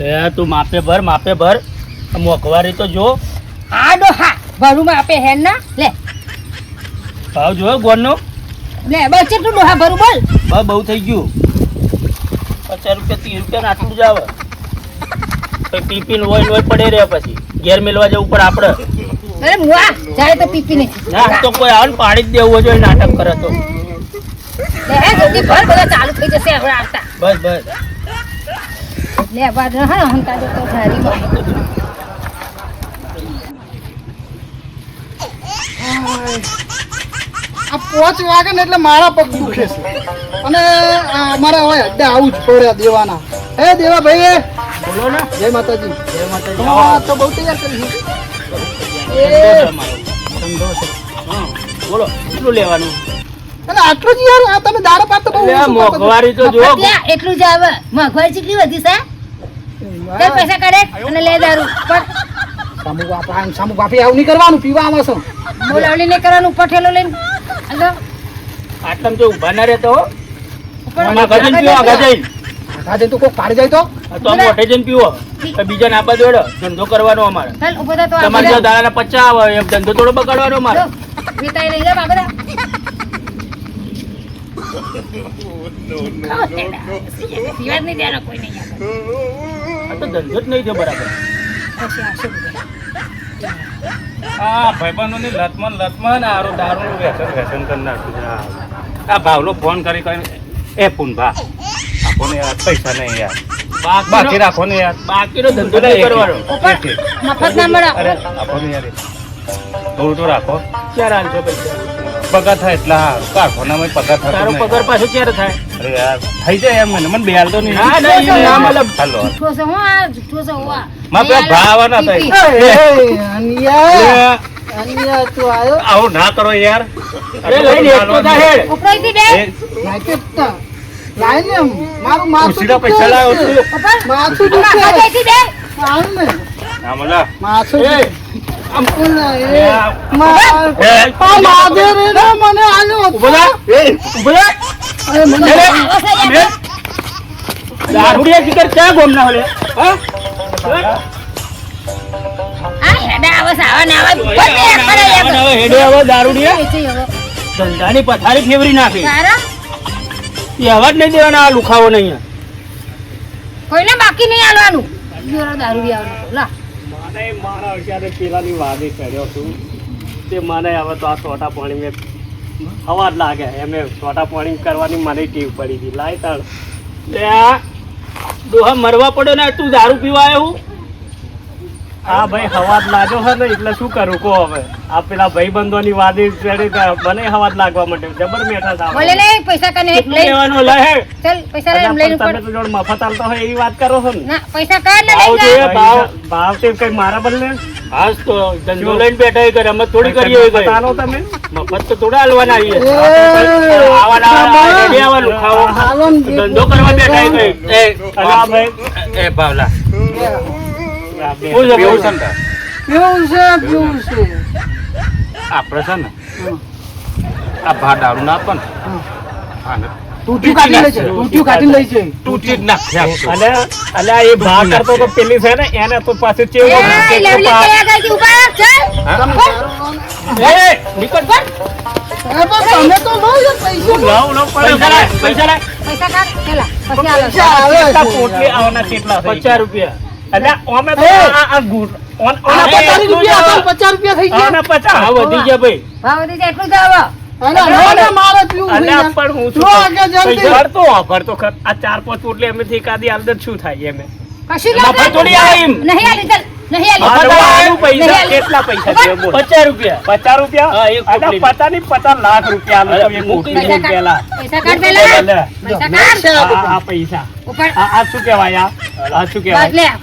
એ તું માપે ભર માપે ભર. મોંઘવારી તો જો. હા ડોહા ભરુમાં આપે હેન ના લે. ભાવ જોયો ગોળનો? લે બસ કેટલું ડોહા ભરું બોલ. બસ બહુ થઈ ગયું. પચાસ રૂપિયા ત્રીસ રૂપિયા ને જ આવે. પછી પીપીને હોય હોય પડે રહ્યા પછી. ઘેર મેળવા જવું પડે આપણે. અરે મુઆ જાય તો પીપી ને. ના તો કોઈ આવે ને પાડી જ દેવું જોઈએ નાટક કરે તો. લે જલ્દી ભર બધા ચાલુ થઈ જશે હવે આવતા. બસ બસ. લે બાદ હા હંકા તો ધારી આ પોચ વાગે ને એટલે મારા પગ દુખે છે. અને આ મારે હવે અડ્ડે આવું જ પડ્યા દેવાના. હે દેવા ભાઈ બોલો ને. જય માતાજી. જય માતાજી. હા. તો બહુ તૈયાર કરી અમારો. બોલો કેટલું લેવાનું? અને આટલું જ યાર આ તમે દાડો પાતો બહુ. મોંઘવારી તો જો એટલું જ આવે. મોંઘવારી કેટલી વધી છે ચાલ પૈસા કાઢે અને લે દારૂ. પર સામુ બાપા સામુ બાપી આવું નહીં કરવાનું પીવા આવે છે. બોલાવલી નહીં કરવાનું પઠેલો લઈને. હાલો. આટલા જો ઊભા ના રહેતો પીવો. તો કોઈ પાડી જાય તો? તો આમ જઈને પીવો તો બીજાને આપવા દોડો ધંધો કરવાનો અમારે. તમારે જો બધા. આવે એમ ધંધો થોડો બગાડવાનો અમારે. વિતાઈ નહીં ધંધો જ નહીં થયો બરાબર. લતમન લતમન આરો દારૂનું વ્યસન વ્યસન કરી આ. આ ફોન કરી કરીને એ પૂનભા આપો ને યાર પૈસા નહીં યાર. બાકી રાખો ને યાર. બાકીનો ધંધો નહીં કરવાનો. ઉપર એક એક. મફત ના મળે. અરે આપો યાર. થોડું તો રાખો. ક્યારે હાલશો પૈસા? પગાર થાય એટલે હા કારખાનામાં પગાર થાય તારો પગાર પાછો ક્યારે થાય? અરે યાર થઈ જાય એમ મને મને બે હાલ તો નહીં. ના ના ઈ ના મળે હાલો જૂઠો છે હું આ જૂઠો છે હું આ. માં પેલા ભાવા ના ભાવના થાય. એ, અનિયા. અનિયા. તું આવ્યો આવું ના કરો યાર. અરે લઈને એક તો જા હેડ. ઉપરથી બે. એ, નાકે તા. ને મારું માથું પૈસા લાવ્યો છે. તું. માથું દુખે. ઉપરેથી બે આવ ને. ના મલા. માથું ધંધાની પથારી ફેવરી નાખી? એ અવાજ નહીં દેવાના આ લુખાવો નહીં. કોઈને બાકી નહીં આલવાનું? દારૂ આવવાનું લા. મને મારા અત્યારે પેલાની વાદી કર્યો છું. તે મને હવે તો આ સોટા પાણી મેં હવા જ લાગે. એમ સોટા પાણી કરવાની મને ટેવ પડી હતી લાય તાણ. ડોહા મરવા પડ્યો ને તું દારૂ પીવા આવ્યો? હું ભાઈ હવાજ લાગ્યો હે ને એટલે શું કરું કો હવે. આ પેલા ભાઈબંધોની વાદી ચડે. મને હવાજ લાગવા માટે જબર બેઠા હતા બોલે લે પૈસા કને લઈ. લેવાનો લે. ચલ પૈસા લઈ લઈને તમે તો જોડ મફત આલતો હોય એવી વાત કરો છો ને. ના પૈસા કાઢ ને લઈ જા. ભાવ. ભાવ તે કઈ મારા બદલે? આજ તો ધંધો લઈને બેઠા હોય કરે અમે થોડી કરીએ હોય મફત કઈ. તમે. મફત તો થોડા હાલવાના આવીએ આવાના આવાનું બે- ધંધો કરવા બેઠા હોય ભાઈ. એ ભાવલા. આ છે? ને? કેવું છે કેવું છે આપણે છે ને આ ભા દારૂ ના આપે આને ટૂંટ્યું કાઢી લઈ છે ટૂંટ્યું કાઢી લઈ છે તૂટી જ નાખે અને અને એ ભા કરતો તો પેલી છે ને એને તો એ ચેવું? એ, નીકળ પર. તમે તો લો પૈસા લવ લવ પૈસા લાય, પૈસા લાય. પૈસા કાઢ પેલા પછી આવે પોટલી આવવાના કેટલા થઈ પચાસ રૂપિયા અમે તો આ આ ગુડ ઓન પચાસ રૂપિયા હતા, પચાસ રૂપિયા થઈ ગયા. પચાસ. આ વધી ગયા ભાઈ. ભાવ વધી એટલું જ આવો. છે આ હું ચાર પાંચ પોટલી અમે થી એકાદી આલદર શું થાય એમ? કશું થોડી આવે એમ. નહીં કેટલા પૈસા પચાસ રૂપિયા પચાસ રૂપિયા. પચાસની પચાસ લાખ રૂપિયા પેલા આ પૈસા આ શું આ શું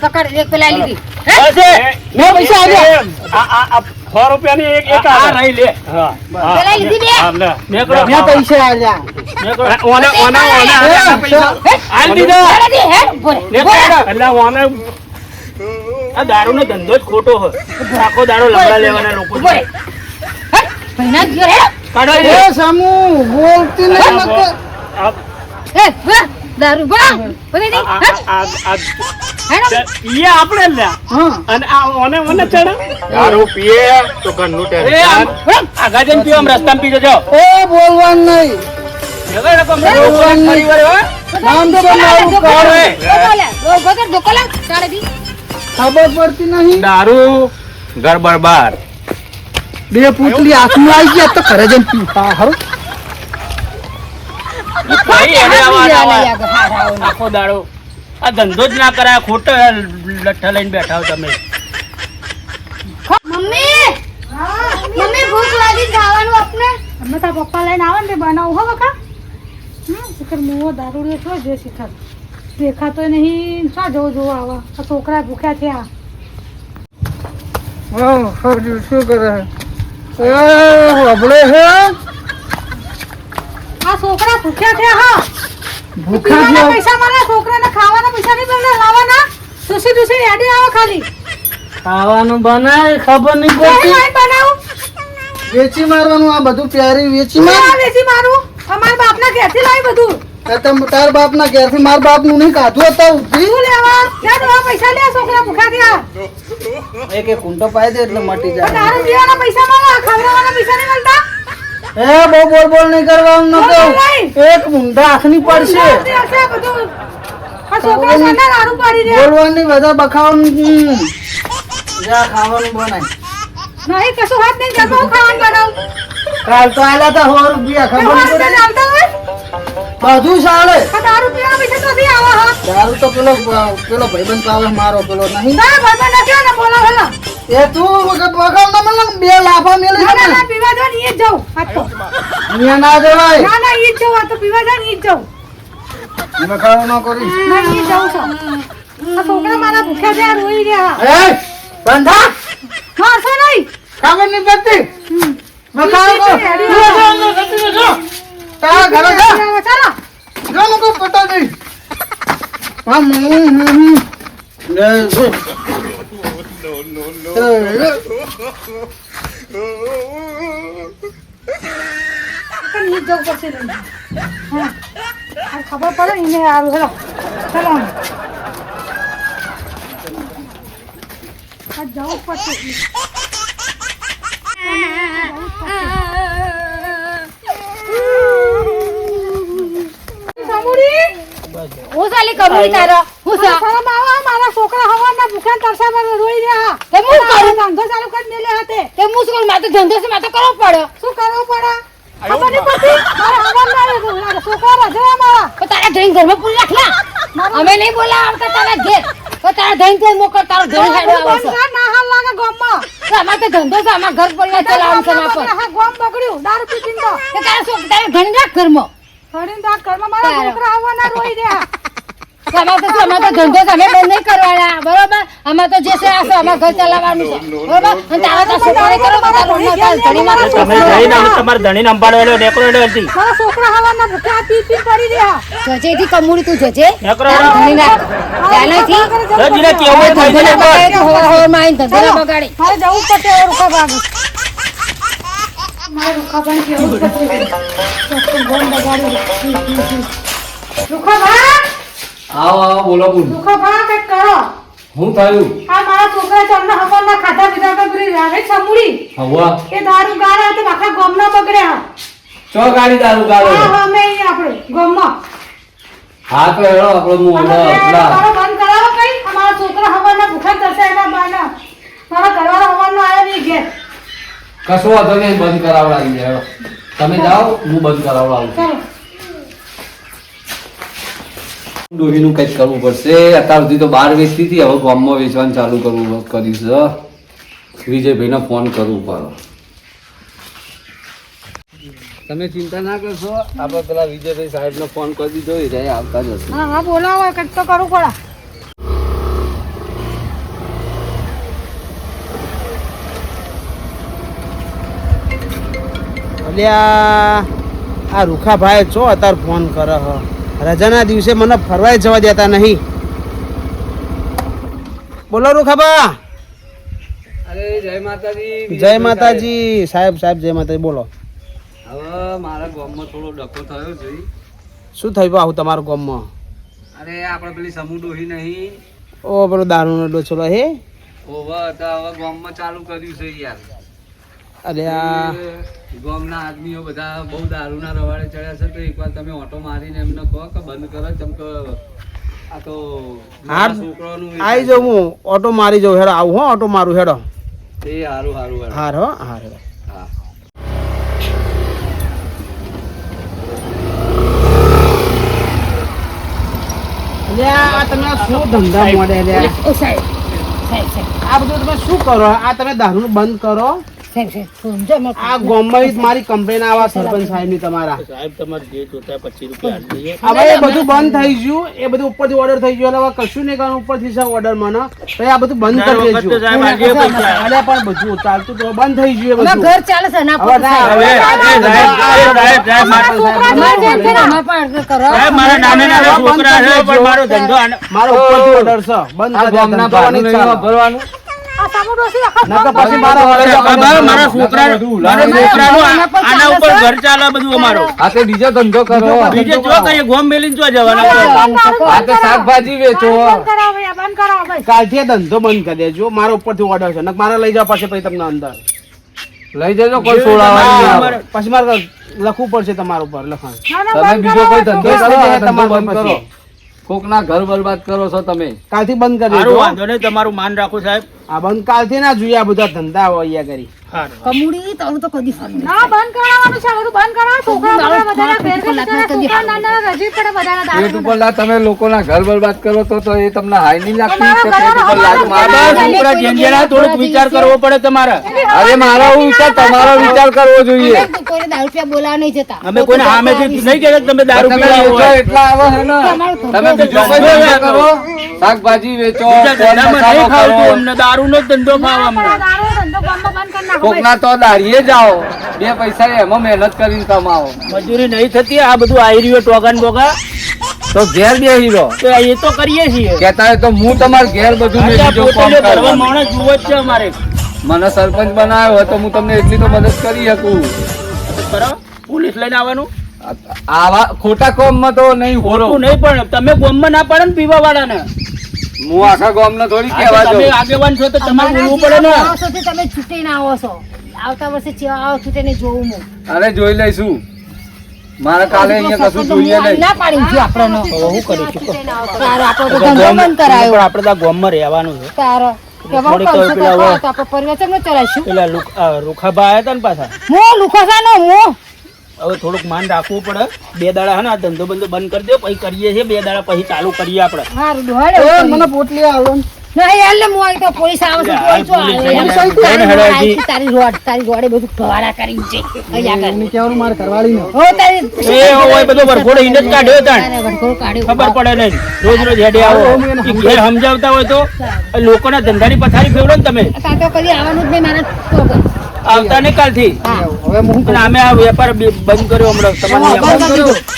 પકડ એક પેલા લીધી પૈસા આવ્યા. સો રૂપિયાની એક એક આ રહી લે હા, હા. પેલા લીધી બે. હા, લે. નીકળો. મેં પૈસા આલ્યા નીકળો. ઓને ઓને ઓને એ, આલ્યા પૈસા. આલ દીધા. પેલા દી હે ઊભો રે. નીકળો. એટલે ઓને આ દારૂનો ધંધો જ ખોટો હોય આખો દાડો લગડા લેવાના લોકો. હે, જ. કાઢો એ સામુ બોલતી નહીં મત. દારૂ બરાબર બોલે નહીં. આ- આ- આ- આ- હેડો. ઈ આપણે જ અને આ ઓને મને ચડે? દારૂ પીએ તો ઘરનું ટેન્શન. આમ, આગા જઈને પીવો રસ્તામાં પીજો જાઓ એ બોલવાનું નહીં. નામ તો કાઢો. લાવ. ચાલે. ખબર પડતી નહીં? દારૂ ઘર બરબાદ. બે પૂતલી હાથમાં આવી ગયા તો ઘરે જઈને પીતા હરો. આખો દાડો. આ ધંધો જ ના કરાય ખોટો લઠ્ઠા લઈને બેઠા હો તમે. મમ્મી! મમ્મી ભૂખ લાગી ખાવાનું આપને? અમે તારા પપ્પા લઈને આવે ને બનાવું હો બકા. હમ શિખર મુવો દારૂ લેતો જે શિખર. દેખાતો નહીં. શા જોવું જોવું આવા? આ છોકરા ભૂખ્યા થયા. શું કરે? આ છોકરા ભૂખ્યા થયા હા. ભૂખ્યા. પૈસા મળે છોકરાને ખાવાના પૈસા નહીં મળે લાવવાના? સુસી દુસી હેડી આવો ખાલી. ખાવાનું બનાય ખબર નહીં પડતી. બનાવું. વેચી મારવાનું આ બધું પ્યારી વેચી મારું. માર વેચી મારું? અમારા બાપના ઘેરથી લાવી બધું. એ તો તાર બાપ ના ઘેરથી માર બાપનું નહીં કાઢું હતા ઊભી લેવા? પૈસા લે છોકરા થયા. એક એક કુંટો પાય દે એટલે મટી જાય. દારૂ પીવાના પૈસા મળે ખવડાવવાના પૈસા નહીં મળતા? એ બહુ બોલ બોલ નહીં કરવાનું ન કહું. એક મુંડા આંખની પડશે. બધું. આ છોકરા સામે દારૂ પાડી દે બોલવાની બધા બખાવાનું જા ખાવાનું બનાય. નહીં કશું હાથ નહીં જતો ખાવાનું બનાવ. કાલ તો આયલા તા સો રૂપિયા. તે ખબર નહીં બધું ચાલે. દારૂ પીવા પૈસા તો નથી આવા હા. દારૂ તો પેલો પેલો ભાઈબંધ પાવે મારો પેલો નહીં. ના ભાઈબંધ નથી ને બોલો હેલા. એ તું વખત વખાવતા મને બે લાફા મેલે ના ના પીવા દો ને ઈ જ જાઉં તો. અહીંયા ના જવાય. ના ના ઈ જ જાઉં તો પીવા દો ને ઈ જ જાઉં. વખાવ ન કરીશ ના ઈ જાઉં છું. આ છોકરા મારા ભૂખ્યા છે રોઈ રહ્યા. એ બંધા. મારશો નહીં? ખબર નહીં પડતી ઈ જ હેડી જો આવો. જો જો જો જો તારા ઘરે જા હેડી આવો, ચાલો જો મુકો પટો દઈ હમ હમ હમ લે જો પણ ઈ જ જવું પડશે લઈને. હા આ ખબર પડે ને હારું હેલો ચાલો જવું પડશે હું સાલી કબૂલ તારો? હું સા શરમ આવે મારા છોકરા હવાના ભૂખ્યા તરસા પર રોઈ રહ્યા. તે હું કરું? ધંધો ચાલુ કરી મેલે હાથે. તે મુશ્કેલમાં તો ધંધો છે માં તો કરવો પડ્યો શું કરવું પડે? ખબર નહીં પડતી? મારા હવાના મારા છોકરા રજવા મારા. તો તારા ધણી ઘરમાં પૂરી રાખલા? અમે નહીં બોલાવતા તારા ઘેર તો તારા ધણી તે મોકલ તારો ધણી હાડો આવે છે બંધ કર, ના હાલ લાગે ગામમાં. તો અમાર તો ધંધો છે અમાર ઘર પરિવાર ચલાવવાનું છે ના પર. હા ગામ બગડ્યું. દારૂ પી તો. તારા છોકરા તારા ધણી રાખ ઘરમાં. ઘડીને તો આ ઘરમાં મારા. છોકરા આવવાના રોઈ રહ્યા. અમાર તો અમાર તો ધંધો અમે બંધ નહીં કરવાના. બરોબર? અમાર તો જે છે આ અમાર ઘર ચલાવવાનું છે. બરોબર? અને તારા તો છોકરાને કરો તારો ધણી તારા ધણી માં તો તમે જઈને આમ તમારા એટલે નેકરો એટલે હતી મારા છોકરા હવાના ભૂખ્યા પી પી પડી રહ્યા. જજેથી કમુડી તું જજે. નેકરો તારા ધણી રાખ ત્યાંથી રજીને કેવું થાય છે ને હવાર હવારમાં આવીને ધંધો ના બગાડી. મારે જવું પડશે હવે રૂખા ભાગ. મારે રૂખા કેવું જ પડશે રસ્તો ગોમ બગાડ્યો. રૂખા ભાગ આવો આવો બોલો બોલ. રૂખા ભાગ કંઈક કરો. હું થયું? આ મારા છોકરા તમને હવાના ખાધા પીધા તો પેલી રાવે સમુડી હવા? એ દારૂ ગાળા તે આખા ગામના બગડ્યા ચો ગાડી તારું હા હા અમે અહીંયા આપણે ગામમાં. હા તો આપણો બે બંધ કરાવો કઈ? અમારા છોકરા હવાના ભૂખા થશે એના બાના મારા ઘરવાળા હવાનો આવ્યો નહીં ઘેર. કશો વાંધો નહીં બંધ કરાવડાવી હેડો તમે જાઓ, હું બંધ કરાવડાવું ડોહીનું કંઈક કરવું પડશે. અત્યાર સુધી તો બહાર વેચતી હતી, હવે ગામમાં વેચવાનું ચાલુ કરવું કરીશ. વિજયભાઈને ફોન કરવું પડે તમે ચિંતા ના કરશો, આપણે પેલા વિજયભાઈ સાહેબને ફોન કરી દીધો, એ આવતા જ હશે. હા, બોલાવો, કંઈક તો કરવું પડે. અલ્યા આ રૂખાભાઈ છો અત્યારે ફોન કરે હ. રજાના દિવસે મને ફરવાય જવા દેતા નહીં. બોલો રૂખાબા અરે જય માતાજી જય માતાજી. સાહેબ સાહેબ જય માતાજી બોલો. હવે મારા ગામમાં થોડો ડખો થયો છે. શું થયું આવું તમારા ગામમાં? અરે આપણે પેલી સમૂહ ડોહી નહીં. ઓ પેલો દારૂનો ડોચલો હે? ઓ હતા હવે ગામમાં ચાલુ કર્યું છે યાર. અરે આ ગામના આદમીઓ બધા બહુ દારૂના રવાડે ચડ્યા છે તો એકવાર તમે ઓટો મારીને એમને કહો કે બંધ કરો ચમ કે આ તો નાના આવી જાઉં હું. ઓટો મારી જાઉં. હેડો આવું હો ઓટો મારું હેડો. એ હારું હારું હારું. હાર હો તમે શું ધંધા મોડે સાહેબ સાહેબ સાહેબ આ બધું તમે શું કરો? આ તમે દારૂ બંધ કરો? સાહેબ સાહેબ સમજો અમે આ ગામમાં મારી કમ્પ્લેન આવા સરપંચ સાહેબ. ની તમારા. સાહેબ તમારે જે જોતા પચીસ રૂપિયા હવે એ બધું બંધ થઈ ગયું. એ બધું ઉપરથી ઓર્ડર થઈ ગયો. હવે કશું નહીં કરવાનું ઉપરથી ઓર્ડર મને. તો આ બધું બંધ કરી દેજો. અલ્યા પણ બધું ચાલતું તો બંધ થઈ ગયું બધું. ઘર ચાલે છે ના મારા- નાના નાના છોકરા છે પણ ધંધો મારો ઉપરથી ઓર્ડર છે. બંધ કરી મારા વડે છોકરા મારા છોકરાનું આ- આના ઉપર ઘર ચાલે બધું અમારું. આ તે બીજો ધંધો કરો. બીજે જો કઈ ગોમ મેલીને જો જવાના આ તો શાકભાજી વેચો. કાલથી ધંધો બંધ કરી દેજો. મારા ઉપરથી ઓર્ડર છે. મારા લઈ જવા પડશે પછી તમને અંદર. લઈ જજો કોઈ પછી મારે લખવું પડશે તમારા ઉપર લખાણ. ના ના તમે બીજો કોઈ ધંધો કરો બંધ કરો. કોકના ઘર બરબાદ કરો છો તમે. કાલથી બંધ કરી દેજો વાંધો નહીં તમારું માન રાખો સાહેબ. આ બંધ કાલથી ના જોઈએ આ બધા ધંધા હોય અહીંયા કરી. કમુડી તારું તો કદી ના બંધ કરાવવાનું છે બધું બંધ કરાવો. છોકરા બધાના ઘેર ઘેર લાખ બિચારા કદી છોકરા નાના નાના રજી પડે બધાના પેટ ઉપર લા તમે લોકોના ઘર બરબાદ કરો તો તો એ તમને હાઈ નહીં લાગતી કે પેટ ઉપર લાત બાબા, છોકરા જેંજેરા થોડોક વિચાર કરવો પડે તમારે. અરે મારો વિચાર તમારો વિચાર કરવો જોઈએ. કોઈને દારૂ પીવા બોલાવા નહીં જતા. અમે કોઈને સામેથી નહીં કહેતા તમે દારૂ પીવા હોય એટલા આવે છે ને. તમે બીજો કોઈ કરો. શાકભાજી વેચો કોણ દારૂનો જ ધંધો ખાવ અમને દારૂ. કોકના તો દારીએ જાઓ. બે પૈસા એમાં મહેનત કરીને કમાવો. મજૂરી નહીં થતી આ બધું આવી રહ્યું ટોગન બોગા. તો ઘેર બે હીરો. તો એ તો કરીએ છીએ. કેતા તો હું તમારે ઘેર બધું માણસ જુઓ છે અમારે. મને સરપંચ બનાવ્યો હોય તો હું તમને એટલી તો મદદ કરી શકું. બરાબર પોલીસ લઈને આવવાનું. આવા ખોટા કામમાં તો નહીં હોરો. નહીં પણ તમે કોમમાં ના પડે ને પીવા વાળાને હું આખા ગામને થોડી કહેવા તમે આગેવાન છો તો તમારે બોલવું પડે ને. આવશો વર્ષોથી તમે છૂટીને આવો છો. આવતા વર્ષે ચેવા આવો છૂટીને જોઉં હું. અરે જોઈ લઈશું. મારે કાલે અહીંયા કશું જોઈએ નહીં. ના પાડી જો આપણને. હું કરીશું તારો આપણો તો ધંધો બંધ કરાયો. પણ આપણે તો ગામમાં રહેવાનું છે. તારો પેલા તો રૂખાબા આવ્યા હતા ને પાછા. હું લુખોસાનો હું. હવે થોડુંક માન રાખવું પડે બે દાડા હે ને ધંધો બંધો બંધ કરી દો પછી કરીએ છીએ બે દાડા પછી ચાલુ કરીએ આપણે ડોહળે મને પોટલી આલો નહીં એટલે હું આવી તો પોલીસ આવે પોલીસ પોલીસ આવે. એમ જાય. તારી કોણ હેડે રોડ, હજી? તારી રોડ તારી રોડે બધું ભવાડા કરી છે અહીંયા કર. એને કહેવાનું મારે કરવાડી ને હો તારી એ હોય બધો વરઘોડો ઈને જ કાઢ્યો તાણ વરઘોડો કાઢ્યો. ખબર પડે નહીં રોજ રોજ હેડે આવો ઘેર સમજાવતા હોય તો લોકોના ધંધાની પથારી ફેવડો ને તમે કદી આવવાનું જ નહીં મારા તો. આવતા નહીં કાલથી. હવે હું અમે આ વેપાર બંધ કર્યો હમણાં.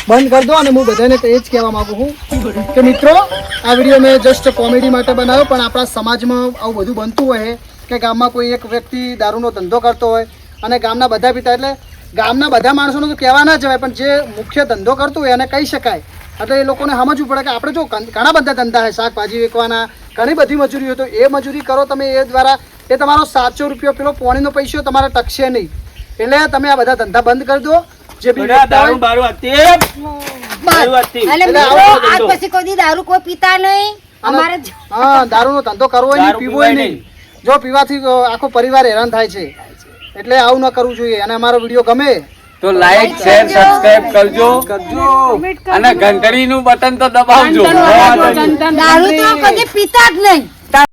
બંધ કરી દો. અને હું બધાને એ જ કહેવા માંગુ છું કે મિત્રો આ વીડિયો મેં જસ્ટ કોમેડી માટે બનાવ્યો પણ આપણા સમાજમાં આવું બધું બનતું હોય કે ગામમાં કોઈ એક વ્યક્તિ દારૂનો ધંધો કરતો હોય અને ગામના બધા પિતા એટલે ગામના બધા માણસોને તો કહેવા ના જવાય પણ જે મુખ્ય ધંધો કરતું હોય એને કહી શકાય. એટલે એ લોકોને સમજવું પડે કે આપણે જો ઘણા બધા ધંધા છે શાકભાજી વેચવાના ઘણી બધી મજૂરી હોય તો એ મજૂરી કરો તમે એ દ્વારા એ તમારો સાતસો રૂપિયો પેલો પોણીનો પૈસો તમારે ટકશે નહીં. એટલે તમે આ બધા ધંધા બંધ કરી દો. જે બી દારૂ બારૂ આજ પછી કોઈ દારૂ કોઈ પીતા નહીં. અમારે હા દારૂનો ધંધો કરવો નહીં પીવો નહીં. જો પીવાથી આખો પરિવાર હેરાન થાય છે. એટલે આવું ન કરવું જોઈએ. અને અમારો વીડિયો ગમે તો લાઈક શેર સબસ્ક્રાઇબ કરજો. અને ઘંટડીનું બટન તો દબાવજો. દારૂ તો કદી પીતા જ નહીં.